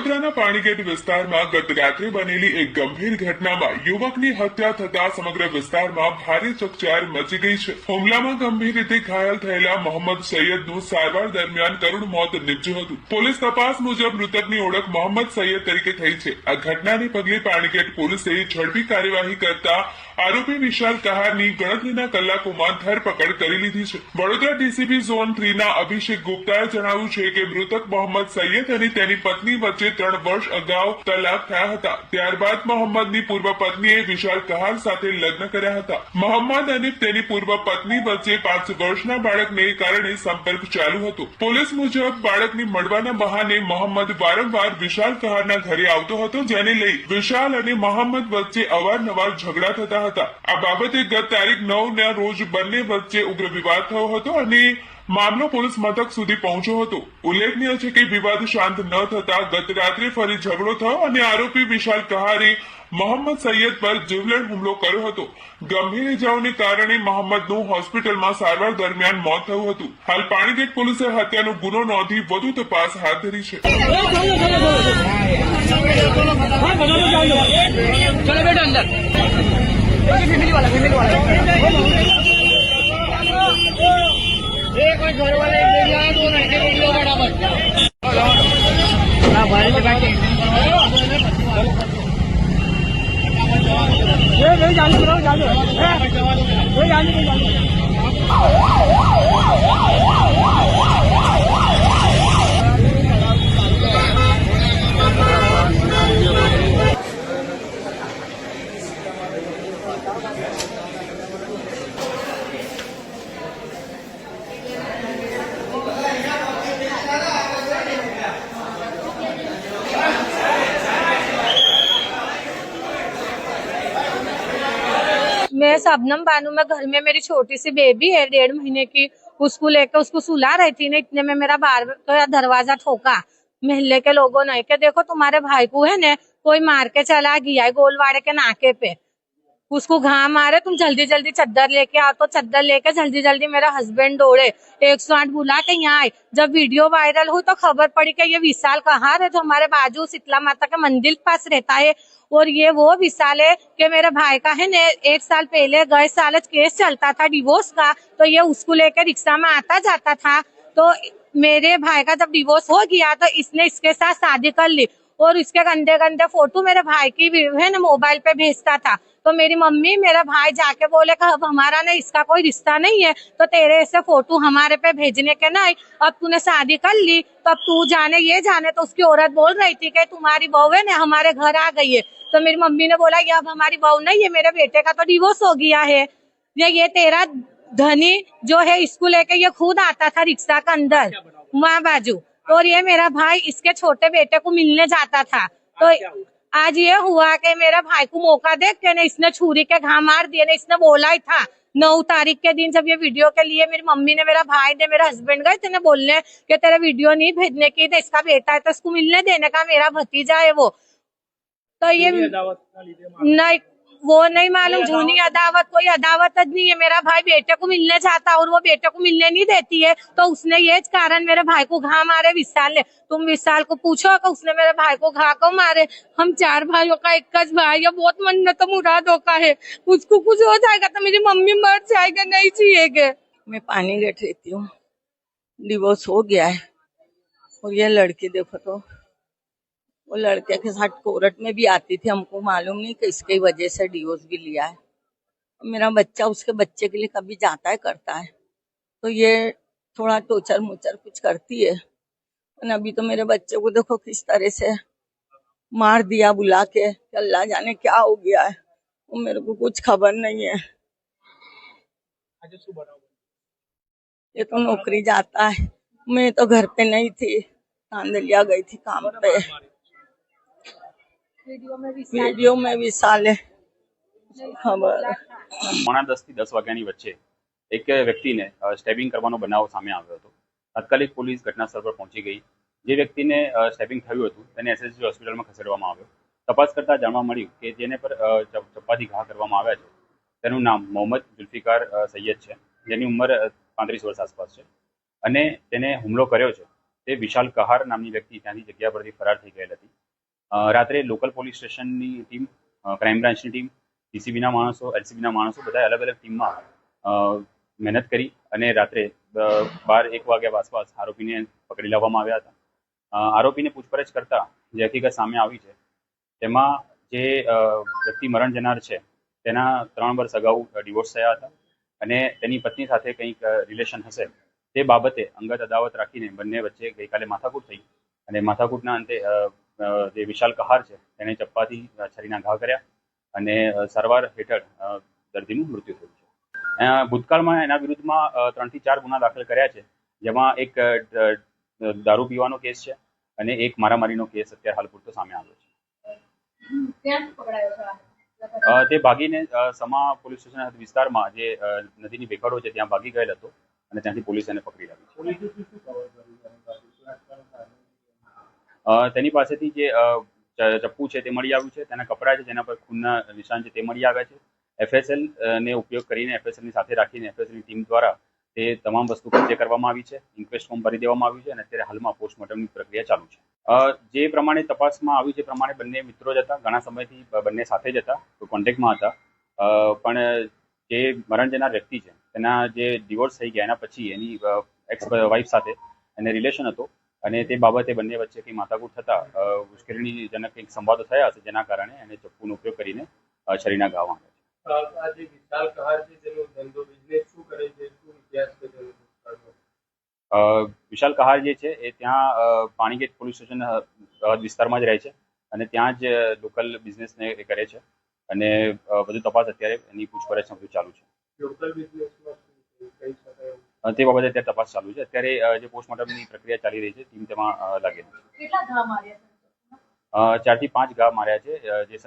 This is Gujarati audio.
વડોદરાના પાણીગેટ વિસ્તારમાં ગત રાત્રે બનેલી એક ગંભીર ઘટનામાં યુવકની હત્યા થતા સમગ્ર વિસ્તારમાં ભારે ચકચાર મચી ગઈ છે. હુમલામાં ગંભીર રીતે ઘાયલ થયેલા મોહમ્મદ સૈયદનું સારવાર દરમિયાન કરુણ મોત નીપજ્યું હતું. પોલીસ તપાસ મુજબ મૃતકની ઓળખ મોહમ્મદ સૈયદ તરીકે થઈ છે. આ ઘટનાને પગલે પાણીગેટ પોલીસે ઝડપી કાર્યવાહી કરતા આરોપી વિશાલ કહારની ગણતરીના કલાકોમાં ધરપકડ કરી લીધી છે. વડોદરા ડીસીપી ઝોન થ્રીના અભિષેક ગુપ્તાએ જણાવ્યું છે કે મૃતક મોહમ્મદ સૈયદ અને તેની પત્ની વચ્ચે ત્રણ વર્ષ અગાઉ તલાક થયા હતા. ત્યારબાદ મોહમ્મદની પૂર્વ પત્નીએ વિશાલ કહાર સાથે લગ્ન કર્યા હતા. મોહમ્મદ અને તેની પૂર્વ પત્ની વચ્ચે પાંચ વર્ષના બાળકને કારણે સંપર્ક ચાલુ હતો. પોલીસ મુજબ બાળકને મળવાના બહાને મોહમ્મદ વારંવાર વિશાલ કહારના ઘરે આવતો હતો, જેને લઈ વિશાલ અને મોહમ્મદ વચ્ચે અવારનવાર ઝઘડા થતા હતા. આ બાબતે ગત તારીખ નવ ના રોજ બંને વચ્ચે ઉગ્ર વિવાદ થયો હતો અને મામલો પોલીસ મથક સુધી પહોંચ્યો હતો ઉલ્લેખનીય છે કે વિવાદ શાંત ન થતા ગત રાત્રે ફરી ઝઘડો થયો અને આરોપી વિશાલ કહારે મોહમ્મદ સૈયદ પર જીવલેણ હુમલો કર્યો હતો ગંભીર ઇજાઓને કારણે મોહમ્મદનું હોસ્પિટલમાં સારવાર દરમિયાન મોત થયું હતું હાલ પાણીગેટ પોલીસે હત્યાનો ગુનો નોંધી વધુ તપાસ હાથ ધરી છે फैमिली वाला फैमिली वाला। एक और घर वाले ले जाओ दो लड़के को लो फटाफट हाँ भाई से बैठे। ये नहीं जाने दो जाने दो। जाने दो, जाने मैं शबनम बानू, मैं घर में, मेरी छोटी सी बेबी है, डेढ़ महीने की, उसको लेकर उसको सुला रही थी ना, इतने में मेरा बार का दरवाज़ा ठोका। मोहल्ले के लोगों ने, कि देखो तुम्हारे भाई को है ना, कोई मार के चला गया है गोलवाड़े के नाके पे। उसको घाम आ रहे तुम जल्दी जल्दी चद्दर लेके आओ तो चद्दर लेके जल्दी जल्दी मेरा हस्बैंड दौड़े। एक सौ आठ बुला के यहाँ आए। जब वीडियो वायरल हुई तो खबर पड़ी कि ये विशाल कहाँ रहे? जो हमारे बाजू शीतला माता के मंदिर के पास रहता है। और ये वो विशाल है कि मेरे भाई का है ने एक साल पहले, गए साल केस चलता था डिवोर्स का तो ये उसको लेकर रिक्शा में आता जाता था। तो मेरे भाई का जब डिवोर्स हो गया तो इसने इसके साथ शादी कर ली। और इसके गंदे गंदे फ़ोटो मेरे भाई की भी है ना मोबाइल पे भेजता था। तो मेरी मम्मी मेरा भाई जाके बोले कि अब हमारा ना इसका कोई रिश्ता नहीं है तो तेरे ऐसे फ़ोटो हमारे पे भेजने के नहीं अब तूने शादी कर ली तो अब तू जाने ये जाने तो उसकी औरत बोल रही थी कि तुम्हारी बहू है ना हमारे घर आ गई है। तो मेरी मम्मी ने बोला ये अब हमारी बहू नहीं है मेरे बेटे का तो डिवोर्स हो गया है। ये ये तेरा धनी जो है इसको लेके ये खुद आता था रिक्शा के अंदर माँ बाजू। और ये मेरा भाई इसके छोटे बेटे को मिलने जाता था। तो आज ये हुआ कि मेरा भाई को मौका देख के ना इसने छुरी के घा मार दिए ना इसने बोला ही था। नौ तारीख के दिन जब ये वीडियो के लिए मेरी मम्मी ने मेरा भाई ने मेरा हस्बैंड गए थे ना बोलने कि तेरा वीडियो नहीं भेजने की तो इसका बेटा है तो इसको मिलने देने का मेरा भतीजा है वो। तो ये नहीं वो नहीं मालूम झूनी अदावत कोई अदावत नहीं है। मेरा भाई बेटे को मिलने चाहता और वो बेटे को मिलने नहीं देती है। तो उसने ये कारण मेरे भाई को घा मारे विशाल ने। तुम विशाल को पूछो कि उसने मेरे भाई को घा को मारे हम चार भाइयों का एक भाई है बहुत मन्नत मुरादों का है। उसको कुछ हो जाएगा तो मेरी मम्मी मर जाएगा नहीं चाहिए मैं पानी गेट रहती हूँ। डिवोर्स हो गया है। और ये लड़की देखो तो वो लड़के के साथ कोर्ट में भी आती थी हमको मालूम नहीं कि इसकी वजह से डिवोर्स भी लिया है। मेरा बच्चा उसके बच्चे के लिए कभी जाता है करता है। तो ये थोड़ा टोचर मोचर कुछ करती है। और अभी तो मेरे बच्चे को देखो किस तरह से मार दिया बुला के अल्लाह जाने क्या हो गया है। वो मेरे को कुछ खबर नहीं है। ये तो नौकरी जाता है। मैं तो घर पे नहीं थी। कांदलिया गई थी काम पे। वीडियो में विशाल वीडियो में विशाल है ખબર પોણા દસ થી દસ વાગ્યાની વચ્ચે એક વ્યક્તિને સ્ટેબિંગ કરવાનો બનાવ સામે આવ્યો હતો તાત્કાલિક પોલીસ ઘટના સ્થળ પર પહોંચી ગઈ જે વ્યક્તિને સ્ટેબિંગ થયું હતું તેને એસએસજી હોસ્પિટલમાં ખસેડવામાં આવ્યો તપાસ કરતા જાણવા મળ્યું કે જેને પર અ, ચપ- ચપ્પાથી ઘા કરવામાં આવ્યા છે તેનું નામ મોહમ્મદ જુલ્ફિકાર અ, સૈયદ છે જેની ઉંમર પાંત્રીસ વર્ષ આસપાસ છે અને તેને હુમલો કર્યો છે તે વિશાલ કહાર નામની વ્યક્તિ ત્યાંથી જગ્યા પરથી ફરાર થઈ ગયેલ હતી અ, રાત્રે લોકલ પોલીસ સ્ટેશનની ટીમ ક્રાઇમ બ્રાન્ચની ટીમ, ડીસીબીના માણસો, એલસીબીના માણસો બધા અલગ અલગ ટીમમાં મહેનત કરી અને રાત્રે બાર એક વાગ્યા આસપાસ આરોપીને પકડી લાવવામાં આવ્યા હતા. આરોપીને પૂછપરછ કરતા જે હકીકત સામે આવી છે, તેમાં જે વ્યક્તિ મરણ જનાર છે, તેના ત્રણ વર્ષ અગાઉ ડિવોર્સ થયા હતા અને તેની પત્ની સાથે કંઈક રિલેશન હશે, તે બાબતે અંગત અદાવત રાખીને બંને વચ્ચે ગઈકાલે માથાકૂટ થઈ અને માથાકૂટના અંતે જે વિશાલ કહાર છે તેને ચપ્પાથી છરીના ઘા કર્યા અને સારવાર હેઠળ દર્દીનું મૃત્યુ થયું છે. ભૂતકાળમાં એના વિરુદ્ધમાં ત્રણથી ચાર ગુના દાખલ કર્યા છે. જેમાં એક દારૂ પીવાનો કેસ છે અને એક મારામારીનો કેસ અત્યારે હાલ પૂરતો સામે આવ્યો છે. તે ભાગીને સમા પોલીસ સ્ટેશન વિસ્તારમાં જે નદીની ભેખડો છે ત્યાં ભાગી ગયેલ હતો અને ત્યાંથી પોલીસ એને પકડી લાવી છે. તેની પાસેથી જે ચપ્પુ છે તે મળી આવ્યું છે, તેના કપડાં છે જેના પર ખૂનના નિશાન છે તે મળી આવ્યા છે. એફએસએલ ને ઉપયોગ કરીને એફએસએલની સાથે રાખીને એફએસએલની ટીમ દ્વારા તે તમામ વસ્તુ કબજે કરવામાં આવી છે, ઇન્ક્વેસ્ટ ફોર્મ ભરી દેવામાં આવ્યું છે અને અત્યારે હાલમાં પોસ્ટમોર્ટમની પ્રક્રિયા ચાલુ છે. જે પ્રમાણે તપાસમાં આવ્યું છે પ્રમાણે બંને મિત્રો જ હતા, ઘણા સમયથી બંને સાથે જ હતા કોન્ટેક્ટમાં હતા. પણ જે મરણ જનાર વ્યક્તિ છે, તેના જે ડિવોર્સ થઈ ગયા એના પછી એની એક્સ વાઇફ સાથે એને રિલેશન હતો. અને તે બાબતે બંને વચ્ચે કંઈ માથાકૂટ થતા મુશ્કેલીજનક કંઈક સંવાદો થયા હશે જેના કારણે એને ચપ્પુનો ઉપયોગ કરીને શરીરના ઘા વાગ્યા છે. વિશાલ કહાર છે તેનો ધંધો બિઝનેસ શું કરે છે શું ઇતિહાસ છે અ, વિશાલ કહાર જે છે એ ત્યાં પાણીગેટ પોલીસ સ્ટેશન હદ વિસ્તારમાં જ રહે છે અને ત્યાં જ લોકલ બિઝનેસને એ કરે છે અને બધું તપાસ અત્યારે એની પૂછપરછ બધું ચાલુ છે. લોકલ બિઝનેસમાં તે બાબતે અત્યારે તપાસ ચાલુ છે. અત્યારે જે પોસ્ટમોર્ટમની પ્રક્રિયા ચાલી રહી છે ટીમ તેમાં લાગેલી છે. ચાર ચારથી પાંચ ઘા માર્યા છે જે